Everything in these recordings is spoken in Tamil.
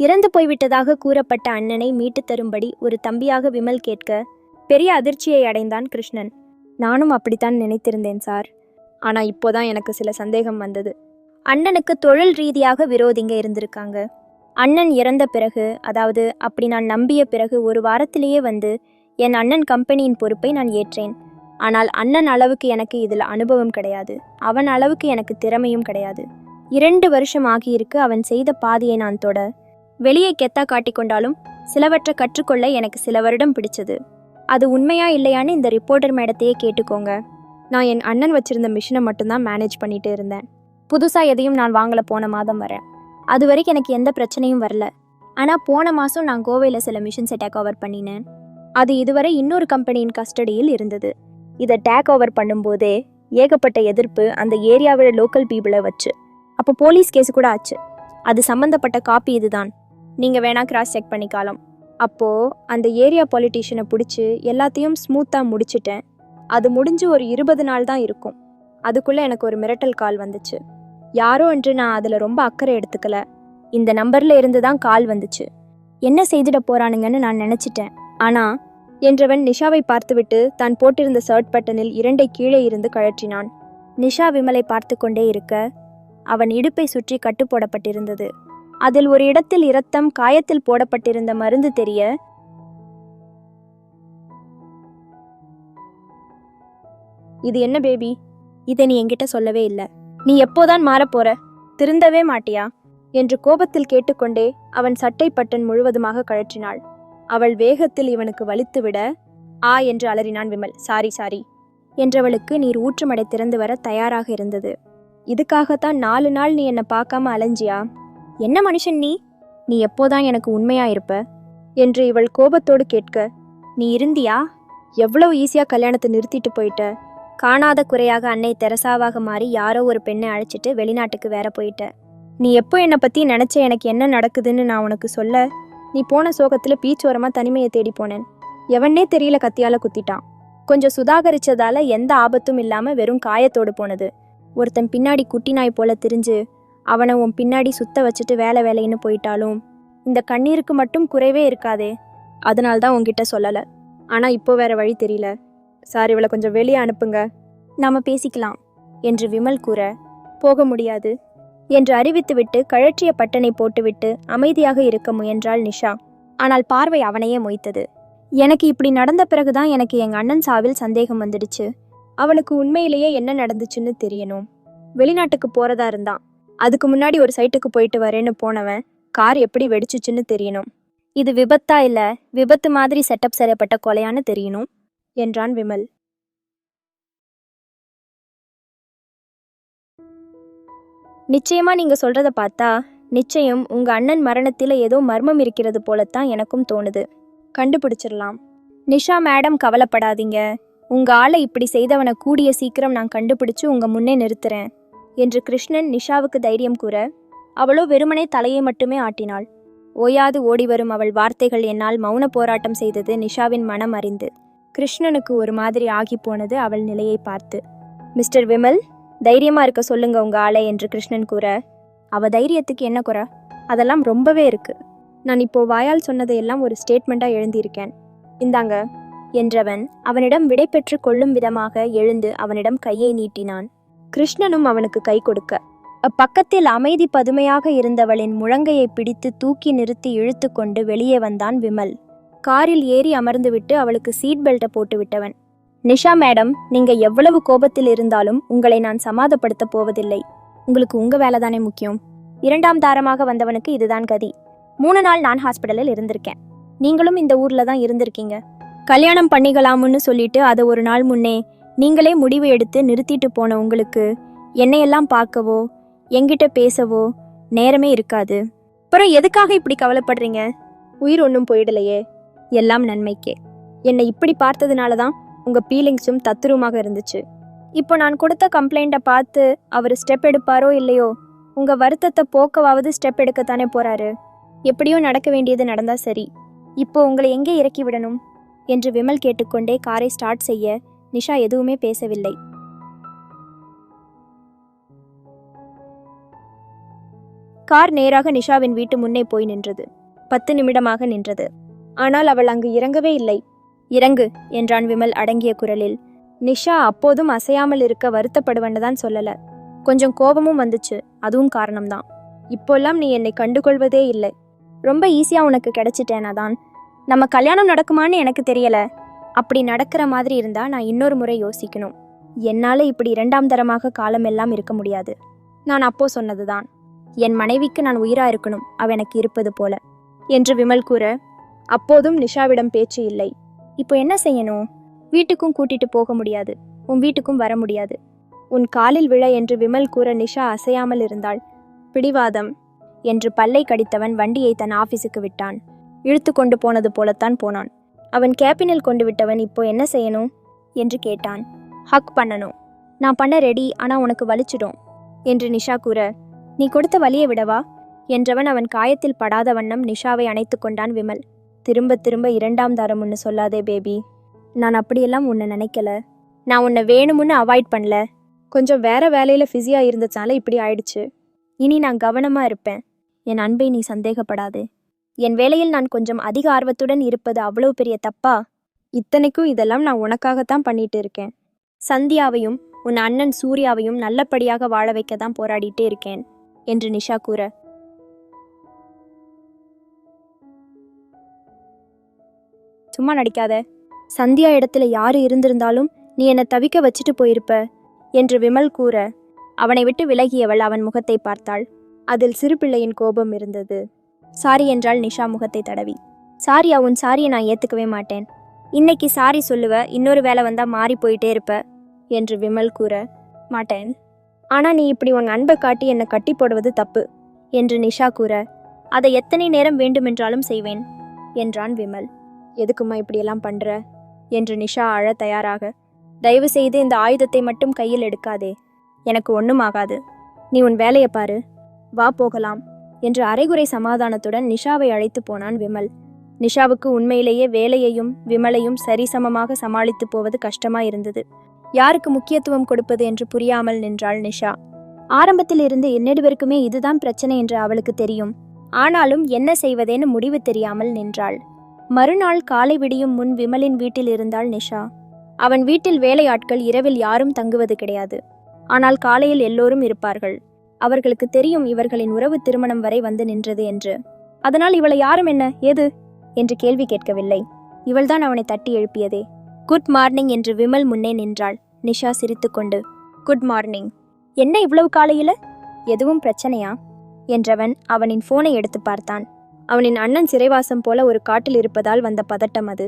இறந்து போய்விட்டதாக கூறப்பட்ட அண்ணனை மீட்டு தரும்படி ஒரு தம்பியாக விமல் கேட்க பெரிய அதிர்ச்சியை அடைந்தான் கிருஷ்ணன். நானும் அப்படித்தான் நினைத்திருந்தேன் சார். ஆனால் இப்போதான் எனக்கு சில சந்தேகம் வந்தது. அண்ணனுக்கு தொழில் ரீதியாக விரோதிங்க இருந்திருக்காங்க. அண்ணன் இறந்த பிறகு அதாவது அப்படி நான் நம்பிய பிறகு ஒரு வாரத்திலேயே வந்து என் அண்ணன் கம்பெனியின் பொறுப்பை நான் ஏற்றேன். ஆனால் அண்ணன் அளவுக்கு எனக்கு இதில் அனுபவம் கிடையாது. அவன் அளவுக்கு எனக்கு திறமையும் கிடையாது. இரண்டு வருஷம் ஆகியிருக்கு அவன் செய்த பாதியை நான் தொட வெளியே கெத்தா காட்டிக்கொண்டாலும் சிலவற்றை கற்றுக்கொள்ள எனக்கு சில வருடம் பிடிச்சது. அது உண்மையா இல்லையான்னு இந்த ரிப்போர்ட்டர் மேடத்தையே கேட்டுக்கோங்க. நான் என் அண்ணன் வச்சிருந்த மிஷினை மட்டும்தான் மேனேஜ் பண்ணிட்டு இருந்தேன். புதுசாக எதையும் நான் வாங்கல போன மாதம் வரேன் அது வரைக்கும் எனக்கு எந்த பிரச்சனையும் வரல. ஆனால் போன மாதம் நான் கோவையில் சில மிஷின்ஸை டேக் ஓவர் பண்ணினேன். அது இதுவரை இன்னொரு கம்பெனியின் கஸ்டடியில் இருந்தது. இதை டேக் ஓவர் பண்ணும்போதே ஏகப்பட்ட எதிர்ப்பு அந்த ஏரியாவில் லோக்கல் பீப்புளை வச்சு. அப்போ போலீஸ் கேஸ் கூட ஆச்சு. அது சம்மந்தப்பட்ட காப்பி இதுதான். நீங்கள் வேணா கிராஸ் செக் பண்ணிக்கலாம். அப்போது அந்த ஏரியா பொலிட்டீஷியனை பிடிச்சி எல்லாத்தையும் ஸ்மூத்தாக முடிச்சிட்டேன். அது முடிஞ்சு ஒரு இருபது நாள் தான் இருக்கும். அதுக்குள்ளே எனக்கு ஒரு மிரட்டல் கால் வந்துச்சு. யாரோ என்று நான் அதில் ரொம்ப அக்கறை எடுத்துக்கல. இந்த நம்பரில் இருந்து தான் கால் வந்துச்சு. என்ன செய்திட போறானுங்கன்னு நான் நினச்சிட்டேன். ஆனால் என்றவன் நிஷாவை பார்த்துவிட்டு தான் போட்டிருந்த ஷர்ட் பட்டனில் இரண்டை கீழே இருந்து கழற்றினான். நிஷா விமலை பார்த்து கொண்டே இருக்க அவன் இடுப்பை சுற்றி கட்டு போடப்பட்டிருந்தது அதில் ஒரு இடத்தில் இரத்தம் காயத்தில் போடப்பட்டிருந்த மருந்து தெரிய இது என்ன பேபி? இதை நீ என்கிட்ட சொல்லவே இல்லை. நீ எப்போதான் மாறப்போற திருந்தவே மாட்டியா? என்று கோபத்தில் கேட்டுக்கொண்டே அவன் சட்டை பட்டன் முழுவதுமாக கழற்றினாள். அவள் வேகத்தில் இவனுக்கு வலித்துவிட ஆ என்று அலறினான் விமல். சாரி சாரி என்றவளுக்கு நீர் ஊற்றுமடை திறந்து வர தயாராக இருந்தது. இதுக்காகத்தான் நாலு நாள் நீ என்னை பார்க்காம அலைஞ்சியா? என்ன மனுஷன் நீ? நீ எப்போதான் எனக்கு உண்மையா இருப்ப? என்று இவள் கோபத்தோடு கேட்க நீ இருந்தியா? எவ்வளவு ஈஸியா கல்யாணத்தை நிறுத்திட்டு போயிட்ட? காணாத குறையாக அன்னை தெரசாவாக மாறி யாரோ ஒரு பெண்ணை அழைச்சிட்டு வெளிநாட்டுக்கு வேற போயிட்ட. நீ எப்போ என்னை பத்தி நினைச்ச எனக்கு என்ன நடக்குதுன்னு நான் உனக்கு சொல்ல? நீ போன சோகத்துல பீச்சோரமா தனிமையை தேடி போனேன். எவனே தெரியல கத்தியால குத்திட்டான். கொஞ்சம் சுதாகரிச்சதால எந்த ஆபத்தும் இல்லாம வெறும் காயத்தோடு போனது. ஒருத்தன் பின்னாடி குட்டி நாய் போல திரிஞ்சு அவனை உன் பின்னாடி சுத்த வச்சுட்டு வேலை வேலைன்னு போயிட்டாலும் இந்த கண்ணீருக்கு மட்டும் குறைவே இருக்காதே. அதனால தான் உன்கிட்ட சொல்லலை. ஆனால் இப்போ வேற வழி தெரியல. சார் இவளை கொஞ்சம் வெளியே அனுப்புங்க. நாம பேசிக்கலாம் என்று விமல் கூற போக முடியாது என்று அறிவித்துவிட்டு கழற்றிய பட்டனை போட்டுவிட்டு அமைதியாக இருக்க முயன்றாள் நிஷா. ஆனால் பார்வை அவனையே மொய்த்தது. எனக்கு இப்படி நடந்த பிறகுதான் எனக்கு எங்க அண்ணன் சாவில் சந்தேகம் வந்துடுச்சு. அவனுக்கு உண்மையிலேயே என்ன நடந்துச்சுன்னு தெரியணும். வெளிநாட்டுக்கு போறதா இருந்தான். அதுக்கு முன்னாடி ஒரு சைட்டுக்கு போயிட்டு வரேன்னு போனவன் கார் எப்படி வெடிச்சுச்சுன்னு தெரியணும். இது விபத்தா இல்லை விபத்து மாதிரி செட்டப் செய்யப்பட்ட கொலையான்னு தெரியணும் என்றான் விமல். நிச்சயமா நீங்க சொல்றத பார்த்தா நிச்சயம் உங்க அண்ணன் மரணத்தில் ஏதோ மர்மம் இருக்கிறது போலத்தான் எனக்கும் தோணுது. கண்டுபிடிச்சிடலாம் நிஷா மேடம் கவலைப்படாதீங்க. உங்க ஆளை இப்படி செய்தவனை கூடிய சீக்கிரம் நான் கண்டுபிடிச்சு உங்க முன்னே நிறுத்துறேன். என்று கிருஷ்ணன் நிஷாவுக்கு தைரியம் கூற அவளோ வெறுமனே தலையை மட்டுமே ஆட்டினாள். ஓயாது ஓடிவரும் அவள் வார்த்தைகள் என்னால் மௌன போராட்டம் செய்தது நிஷாவின் மனம் அறிந்து. கிருஷ்ணனுக்கு ஒரு மாதிரி ஆகி போனது அவள் நிலையை பார்த்து. மிஸ்டர் விமல் தைரியமா இருக்க சொல்லுங்க உங்க ஆளை என்று கிருஷ்ணன் கூற அவ தைரியத்துக்கு என்ன குறை? அதெல்லாம் ரொம்பவே இருக்கு. நான் இப்போ வாயால் சொன்னதையெல்லாம் ஒரு ஸ்டேட்மெண்டா எழுந்திருக்கேன் இந்தாங்க என்றவன் அவனிடம் விடை பெற்று கொள்ளும் விதமாக எழுந்து அவனிடம் கையை நீட்டினான். கிருஷ்ணனும் அவனுக்கு கை கொடுக்க. அப்பக்கத்தில் அமைதி பதுமையாக இருந்தவளின் முழங்கையை பிடித்து தூக்கி நிறுத்தி இழுத்து கொண்டு வெளியே வந்தான் விமல். காரில் ஏறி அமர்ந்துவிட்டு அவளுக்கு சீட் பெல்ட்டை போட்டு விட்டவன். நிஷா மேடம் நீங்க எவ்வளவு கோபத்தில் இருந்தாலும் உங்களை நான் சமாதப்படுத்த போவதில்லை. உங்களுக்கு உங்க வேலை தானே முக்கியம். இரண்டாம் தாரமாக வந்தவனுக்கு இதுதான் கதி. மூணு நாள் நான் ஹாஸ்பிட்டலில் இருந்திருக்கேன். நீங்களும் இந்த ஊர்ல தான் இருந்திருக்கீங்க. கல்யாணம் பண்ணிக்கலாம்னு சொல்லிட்டு அதை ஒரு நாள் முன்னே நீங்களே முடிவு எடுத்து நிறுத்திட்டு போன உங்களுக்கு என்னையெல்லாம் பார்க்கவோ என்கிட்ட பேசவோ நேரமே இருக்காது. அப்புறம் எதுக்காக இப்படி கவலைப்படுறீங்க? உயிர் ஒன்றும் போயிடலையே. எல்லாம் நன்மைக்கே. என்னை இப்படி பார்த்ததுனால தான் உங்கள் ஃபீலிங்ஸும் தத்துருமாக இருந்துச்சு. இப்போ நான் கொடுத்த கம்ப்ளைண்ட்டை பார்த்து அவர் ஸ்டெப் எடுப்பாரோ இல்லையோ உங்கள் வருத்தத்தை போக்கவாவது ஸ்டெப் எடுக்கத்தானே போகிறாரு எப்படியோ நடக்க வேண்டியது நடந்தால் சரி. இப்போ உங்களை எங்கே இறக்கி விடணும்? என்று விமல் கேட்டுக்கொண்டே காரை ஸ்டார்ட் செய்ய நிஷா எதுவுமே பேசவில்லை. கார் நேராக நிஷாவின் வீட்டு முன்னே போய் நின்றது. பத்து நிமிடமாக நின்றது. ஆனால் அவள் அங்கு இறங்கவே இல்லை. இறங்கு என்றான் விமல் அடங்கிய குரலில். நிஷா அப்போதும் அசையாமல் இருக்க வருத்தப்படுவன்னு சொல்லல. கொஞ்சம் கோபமும் வந்துச்சு. அதுவும் காரணம்தான். இப்போல்லாம் நீ என்னை கண்டுகொள்வதே இல்லை. ரொம்ப ஈஸியா உனக்கு கிடைச்சிட்டேனாதான் நம்ம கல்யாணம் நடக்குமான்னு எனக்கு தெரியல. அப்படி நடக்கிற மாதிரி இருந்தா நான் இன்னொரு முறை யோசிக்கணும். என்னால இப்படி இரண்டாம் தரமாக காலமெல்லாம் இருக்க முடியாது. நான் அப்போ சொன்னதுதான். என் மனைவிக்கு நான் உயிரா இருக்கணும். அவ எனக்கு இருப்பது போல. என்று விமல் கூற அப்போதும் நிஷாவிடம் பேச்சு இல்லை. இப்போ என்ன செய்யணும்? வீட்டுக்கும் கூட்டிட்டு போக முடியாது. உன் வீட்டுக்கும் வர முடியாது. உன் காலில் விழ என்று விமல் கூற நிஷா அசையாமல் இருந்தாள். பிடிவாதம் என்று பல்லை கடித்தவன் வண்டியை தன் ஆபீஸுக்கு விட்டான். இழுத்து கொண்டு போனது போலத்தான் போனான். அவன் கேபினில் கொண்டு விட்டவன் இப்போ என்ன செய்யணும்? என்று கேட்டான். ஹக் பண்ணணும். நான் பண்ண ரெடி ஆனா உனக்கு வலிச்சிடும். என்று நிஷா கூற நீ கொடுத்த வலியை விடவா? என்றவன் அவன் காயத்தில் படாத வண்ணம் நிஷாவை அணைத்து கொண்டான் விமல். திரும்ப திரும்ப இரண்டாம் தரம் ஒன்று சொல்லாதே பேபி. நான் அப்படியெல்லாம் உன்னை நினைக்கல. நான் உன்னை வேணுமுன்னு அவாய்ட் பண்ணல. கொஞ்சம் வேற வேலையில ஃபிஸியாக இருந்ததுனால இப்படி ஆயிடுச்சு. இனி நான் கவனமாக இருப்பேன். என் அன்பை நீ சந்தேகப்படாதே. என் வேலையில் நான் கொஞ்சம் அதிக ஆர்வத்துடன் இருப்பது அவ்வளவு பெரிய தப்பா? இத்தனைக்கும் இதெல்லாம் நான் உனக்காகத்தான் பண்ணிட்டு இருக்கேன். சந்தியாவையும் உன் அண்ணன் சூர்யாவையும் நல்லபடியாக வாழ வைக்க தான் போராடிட்டே இருக்கேன் என்று நிஷா கூற. சும்மா நடிக்காத. சந்தியா இடத்துல யாரு இருந்திருந்தாலும் நீ என்னை தவிக்க வச்சுட்டு போயிருப்ப என்று விமல் கூற. அவனை விட்டு விலகியவள் அவன் முகத்தை பார்த்தாள். அதில் சிறு பிள்ளையின் கோபம் இருந்தது. சாரி என்றாள் நிஷா முகத்தை தடவி. சாரியா உன் சாரியை நான் ஏத்துக்கவே மாட்டேன். இன்னைக்கு சாரி சொல்லுவ இன்னொரு வேலை வந்தா மாறி போயிட்டே இருப்ப என்று விமல் கூற. மாட்டேன். ஆனா நீ இப்படி உன் அன்பை காட்டி என்னை கட்டி போடுவது தப்பு என்று நிஷா கூற. அதை எத்தனை நேரம் வேண்டுமென்றாலும் செய்வேன் என்றான் விமல். எதுக்கும்மா இப்படியெல்லாம் பண்ற என்று நிஷா அழ தயாராக. தயவு செய்து இந்த ஆயுதத்தை மட்டும் கையில் எடுக்காதே. எனக்கு ஒன்றும் ஆகாது. நீ உன் வேலையை பாரு. வா போகலாம். என்று அரைகுறை சமாதானத்துடன் நிஷாவை அழைத்து போனான் விமல். நிஷாவுக்கு உண்மையிலேயே வேலையையும் விமலையும் சரிசமமாக சமாளித்து போவது கஷ்டமாயிருந்தது யாருக்கு முக்கியத்துவம் கொடுப்பது என்று புரியாமல் நின்றாள் நிஷா. ஆரம்பத்தில் இருந்து என்னிடுவருக்குமே இதுதான் பிரச்சனை என்று அவளுக்கு தெரியும். ஆனாலும் என்ன செய்வதேன்னு முடிவு தெரியாமல் நின்றாள். மறுநாள் காலை விடியும் முன் விமலின் வீட்டில் இருந்தாள் நிஷா. அவன் வீட்டில் வேலையாட்கள் இரவில் யாரும் தங்குவது கிடையாது. ஆனால் காலையில் எல்லோரும் இருப்பார்கள். அவர்களுக்கு தெரியும் இவர்களின் உறவு திருமணம் வரை வந்து நின்றது என்று. அதனால் இவளை யாரும் என்ன ஏது என்று கேள்வி கேட்கவில்லை. இவள்தான் அவனை தட்டி எழுப்பியதே. குட் மார்னிங் என்று விமல் முன்னே நின்றாள். நிஷா சிரித்துக்கொண்டு குட் மார்னிங். என்ன இவ்வளவு காலையில? எதுவும் பிரச்சனையா? என்றவன் அவனின் போனை எடுத்து பார்த்தான். அவனின் அண்ணன் சிறைவாசம் போல ஒரு காட்டில் இருப்பதால் வந்த பதட்டம் அது.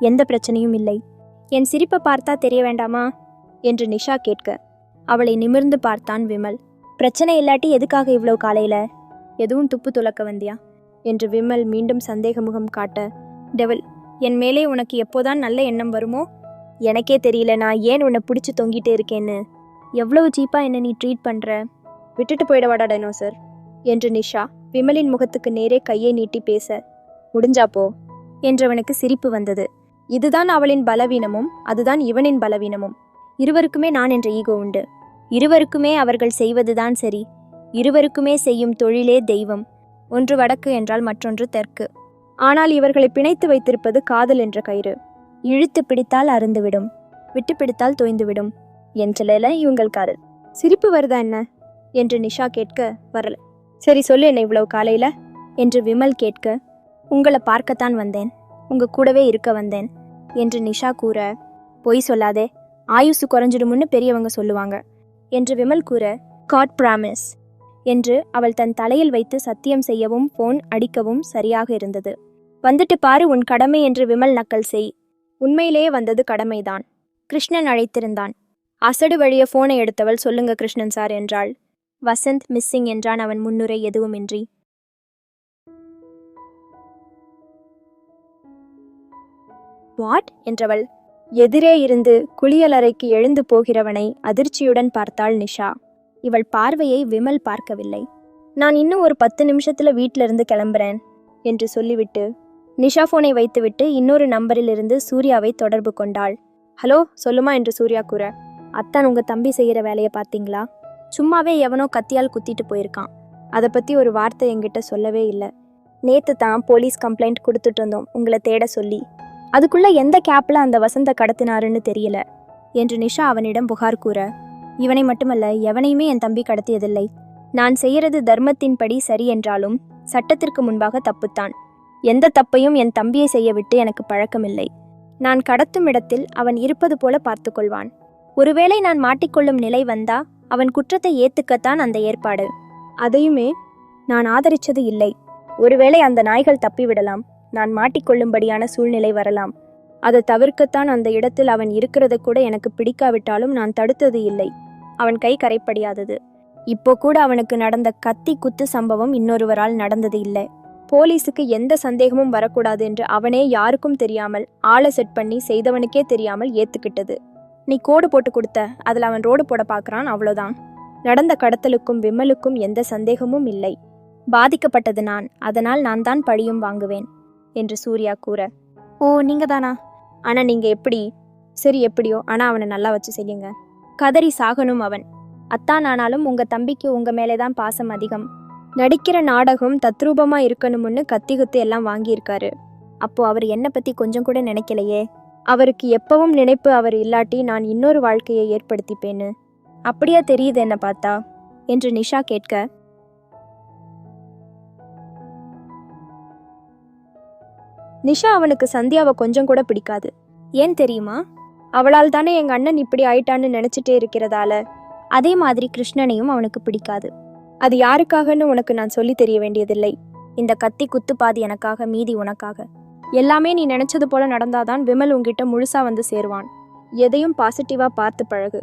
எந்த பிரச்சனையும் இல்லை. என் சிரிப்பை பார்த்தா தெரிய வேண்டாமா? என்று நிஷா கேட்க. அவளை நிமிர்ந்து பார்த்தான் விமல். பிரச்சனை இல்லாட்டி எதுக்காக இவ்வளவு காலையில? எதுவும் துப்பு துலக்க வந்தியா? என்று விமல் மீண்டும் சந்தேக முகம் காட்ட. டெவல் என் மேலே உனக்கு எப்போதான் நல்ல எண்ணம் வருமோ? எனக்கே தெரியல நான் ஏன் உன்னை பிடிச்சி தொங்கிட்டே இருக்கேன்னு. எவ்வளவு சீப்பா என்ன நீ ட்ரீட் பண்ற? விட்டுட்டு போயிடவாடா டைனோசர். என்று நிஷா விமலின் முகத்துக்கு நேரே கையை நீட்டி பேச. முடிஞ்சாப்போ என்றவனுக்கு சிரிப்பு வந்தது. இதுதான் அவளின் பலவீனமும் அதுதான் இவனின் பலவீனமும். இருவருக்குமே நான் என்ற ஈகோ உண்டு. இருவருக்குமே அவர்கள் செய்வதுதான் சரி. இருவருக்குமே செய்யும் தொழிலே தெய்வம். ஒன்று வடக்கு என்றால் மற்றொன்று தெற்கு. ஆனால் இவர்களை பிணைத்து வைத்திருப்பது காதல் என்ற கயிறு. இழுத்து பிடித்தால் அருந்துவிடும் விட்டு பிடித்தால் தோய்ந்துவிடும். என்றல இவங்கள் காதல். சிரிப்பு வருதா என்ன? என்று நிஷா கேட்க வரல. சரி சொல்லு என்ன இவ்வளவு காலையில? என்று விமல் கேட்க உங்களை பார்க்கத்தான் வந்தேன். உங்க கூடவே இருக்க வந்தேன். என்று நிஷா கூற பொய் சொல்லாதே ஆயுசு குறைஞ்சிடும்னு பெரியவங்க சொல்லுவாங்க என்று விமல் கூற காட் பிராமிஸ் என்று அவள் தன் தலையில் வைத்து சத்தியம் செய்யவும் போன் அடிக்கவும் சரியாக இருந்தது. வந்துட்டு பாரு உன் கடமை என்று விமல் நக்கல் செய் உண்மையிலேயே வந்தது கடமைதான். கிருஷ்ணன் அழைத்திருந்தான். அசடு வழிய போனை எடுத்தவள் சொல்லுங்க கிருஷ்ணன் சார் என்றாள். வசந்த் மிஸ்ஸிங் என்றான் அவன் முன்னுரை எதுவுமின்றி. வாட்? என்றவள். எதிரே இருந்து குளியலறைக்கு எழுந்து போகிறவனை அதிர்ச்சியுடன் பார்த்தாள் நிஷா. இவள் பார்வையை விமல் பார்க்கவில்லை. நான் இன்னும் ஒரு பத்து நிமிஷத்துல வீட்டிலிருந்து இருந்து கிளம்புறேன் என்று சொல்லிவிட்டு நிஷா போனை வைத்துவிட்டு இன்னொரு நம்பரிலிருந்து சூர்யாவை தொடர்பு கொண்டாள். ஹலோ சொல்லுமா? என்று சூர்யா கூற. அத்தான் உங்க தம்பி செய்கிற வேலையை பார்த்தீங்களா? சும்மாவே எவனோ கத்தியால் குத்திட்டு போயிருக்கான். அதை பத்தி ஒரு வார்த்தை என்கிட்ட சொல்லவே இல்லை. நேத்து தான் போலீஸ் கம்ப்ளைண்ட் கொடுத்துட்டு இருந்தோம். உங்களை தேட சொல்லி. அதுக்குள்ள எந்த கேப்ல அந்த வசந்த கடத்தினாருன்னு தெரியல என்று நிஷா அவனிடம் புகார் கூற. இவனை மட்டுமல்ல எவனையுமே என் தம்பி கடத்தியதில்லை. நான் செய்யறது தர்மத்தின்படி சரி என்றாலும் சட்டத்திற்கு முன்பாக தப்புத்தான். எந்த தப்பையும் என் தம்பியை செய்ய விட்டு எனக்கு பழக்கமில்லை. நான் கடத்தும் இடத்தில் அவன் இருப்பது போல பார்த்துக்கொள்வான். ஒருவேளை நான் மாட்டிக்கொள்ளும் நிலை வந்தா அவன் குற்றத்தை ஏத்துக்கத்தான் அந்த ஏற்பாடு. அதையுமே நான் ஆதரிச்சது இல்லை. ஒருவேளை அந்த நாய்கள் தப்பிவிடலாம். நான் மாட்டிக்கொள்ளும்படியான சூழ்நிலை வரலாம். அதை தவிர்க்கத்தான் அந்த இடத்தில் அவன் இருக்கிறத கூட எனக்கு பிடிக்காவிட்டாலும் நான் தடுத்தது இல்லை. அவன் கை கரைப்படியாதது. இப்போ கூட அவனுக்கு நடந்த கத்தி குத்து சம்பவம் இன்னொருவரால் நடந்தது இல்லை. போலீஸுக்கு எந்த சந்தேகமும் வரக்கூடாது என்று அவனே யாருக்கும் தெரியாமல் ஆளை செட் பண்ணி செய்தவனுக்கே தெரியாமல் ஏத்துக்கிட்டது. நீ கோடு போட்டு கொடுத்த அதில் அவன் ரோடு போட பார்க்குறான் அவ்வளோதான். நடந்த கடத்தலுக்கும் விமலுக்கும் எந்த சந்தேகமும் இல்லை. பாதிக்கப்பட்டது நான் அதனால் நான் தான் பழியும் வாங்குவேன். என்று சூர்யா கூற. ஓ நீங்க தானா ஆனா நீங்க எப்படி? சரி எப்படியோ? ஆனா அவனை நல்லா வச்சு செய்யுங்க. கதறி சாகனும் அவன். அத்தான் ஆனாலும் உங்க தம்பிக்கு உங்க மேலே தான் பாசம் அதிகம். நடிக்கிற நாடகம் தத்ரூபமா இருக்கணும்னு கத்தி குத்து எல்லாம் வாங்கியிருக்காரு. அப்போ அவர் என்னை பத்தி கொஞ்சம் கூட நினைக்கலையே? அவருக்கு எப்பவும் நினைப்பு அவர் இல்லாட்டி நான் இன்னொரு வாழ்க்கையை ஏற்படுத்திப்பேன்னு. அப்படியா தெரியுது என்ன பார்த்தா? என்று நிஷா கேட்க. நிஷா அவனுக்கு சந்தியாவை கொஞ்சம் கூட பிடிக்காது. ஏன் தெரியுமா? அவளால் தானே எங்க அண்ணன் இப்படி ஆயிட்டான்னு நினைச்சிட்டே இருக்கிறதால. அதே மாதிரி கிருஷ்ணனையும் அவனுக்கு பிடிக்காது. அது யாருக்காகன்னு உனக்கு நான் சொல்லி தெரிய வேண்டியதில்லை. இந்த கத்தி குத்து பாதி எனக்காக மீதி உனக்காக. எல்லாமே நீ நினைச்சது போல நடந்தாதான் விமல் உங்ககிட்ட முழுசா வந்து சேருவான். எதையும் பாசிட்டிவா பார்த்து பழகு.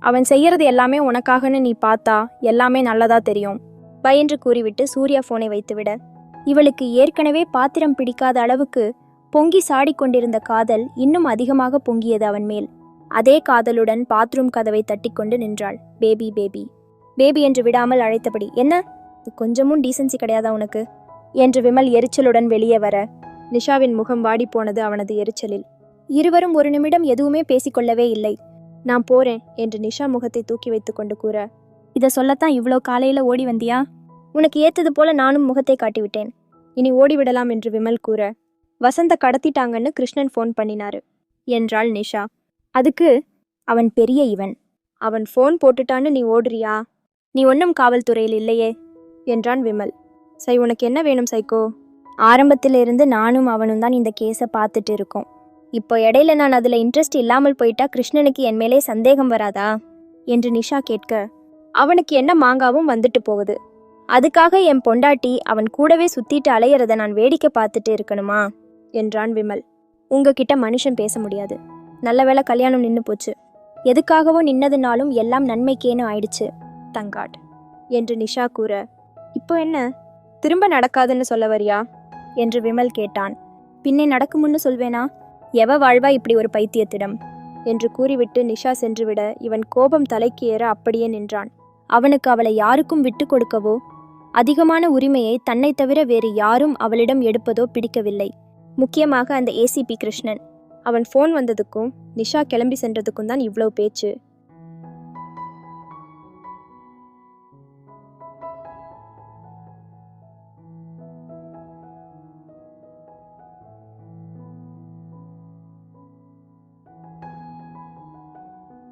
அவன் செய்யறது எல்லாமே உனக்காகன்னு நீ பார்த்தா எல்லாமே நல்லதா தெரியும். பயின்று கூறிவிட்டு சூர்யா போனை வைத்துவிட இவளுக்கு ஏற்கனவே பாத்திரம் பிடிக்காத அளவுக்கு பொங்கி சாடிக்கொண்டிருந்த காதல் இன்னும் அதிகமாக பொங்கியது அவன் மேல். அதே காதலுடன் பாத்ரூம் கதவை தட்டிக்கொண்டு நின்றாள். Baby baby. பேபி என்று விடாமல் அழைத்தபடி என்ன? கொஞ்சமும் டீசன்சி கிடையாதா உனக்கு? என்று விமல் எரிச்சலுடன் வெளியே வர நிஷாவின் முகம் வாடிப்போனது அவனது எரிச்சலில். இருவரும் ஒரு நிமிடம் எதுவுமே பேசிக்கொள்ளவே இல்லை. நான் போறேன் என்று நிஷா முகத்தை தூக்கி வைத்துக் கொண்டு கூற. இதை சொல்லத்தான் இவ்வளோ காலையில ஓடி வந்தியா? உனக்கு ஏத்தது போல நானும் முகத்தை காட்டிவிட்டேன். இனி ஓடிவிடலாம் என்று விமல் கூற வசந்த கடத்திட்டாங்கன்னு கிருஷ்ணன் ஃபோன் பண்ணினாரு. என்றாள் நிஷா. அதுக்கு அவன் பெரிய இவன். அவன் ஃபோன் போட்டுட்டான்னு நீ ஓடுறியா? நீ ஒன்றும் காவல்துறையில் இல்லையே? என்றான் விமல். சை உனக்கு என்ன வேணும் சைக்கோ? ஆரம்பத்திலிருந்து நானும் அவனும் தான் இந்த கேஸை பார்த்துட்டு இருக்கோம். இப்போ இடையில நான் அதில் இன்ட்ரெஸ்ட் இல்லாமல் போயிட்டா கிருஷ்ணனுக்கு என் மேலே சந்தேகம் வராதா? என்று நிஷா கேட்க அவனுக்கு என்ன மாங்காவும் வந்துட்டு போகுது? அதுக்காக என் பொண்டாட்டி அவன் கூடவே சுத்திட்டு அலையிறத நான் வேடிக்கை பார்த்துட்டு இருக்கணுமா? என்றான் விமல். உங்ககிட்ட மனுஷன் பேச முடியாது. நல்ல வேளை கல்யாணம் நின்று போச்சு. எதுக்காகவோ நின்னதுனாலும் எல்லாம் நன்மைக்கேன்னு ஆயிடுச்சு தங்காட். என்று நிஷா கூற இப்போ என்ன? திரும்ப நடக்காதுன்னு சொல்ல வரியா? என்று விமல் கேட்டான். பின்னே நடக்குமுன்னு சொல்வேனா? எவ வாழ்வா இப்படி ஒரு பைத்தியத்திடம்? என்று கூறிவிட்டு நிஷா சென்றுவிட இவன் கோபம் தலைக்கு ஏற அப்படியே நின்றான். அவனுக்கு அவளை யாருக்கும் விட்டு கொடுக்கவோ அதிகமான உரிமையை தன்னை தவிர வேறு யாரும் அவளிடம் எடுப்பதோ பிடிக்கவில்லை. முக்கியமாக அந்த ஏசிபி கிருஷ்ணன். அவன் ஃபோன் வந்ததுக்கும் நிஷா கிளம்பி சென்றதுக்கும் தான் இவ்வளோ பேச்சு.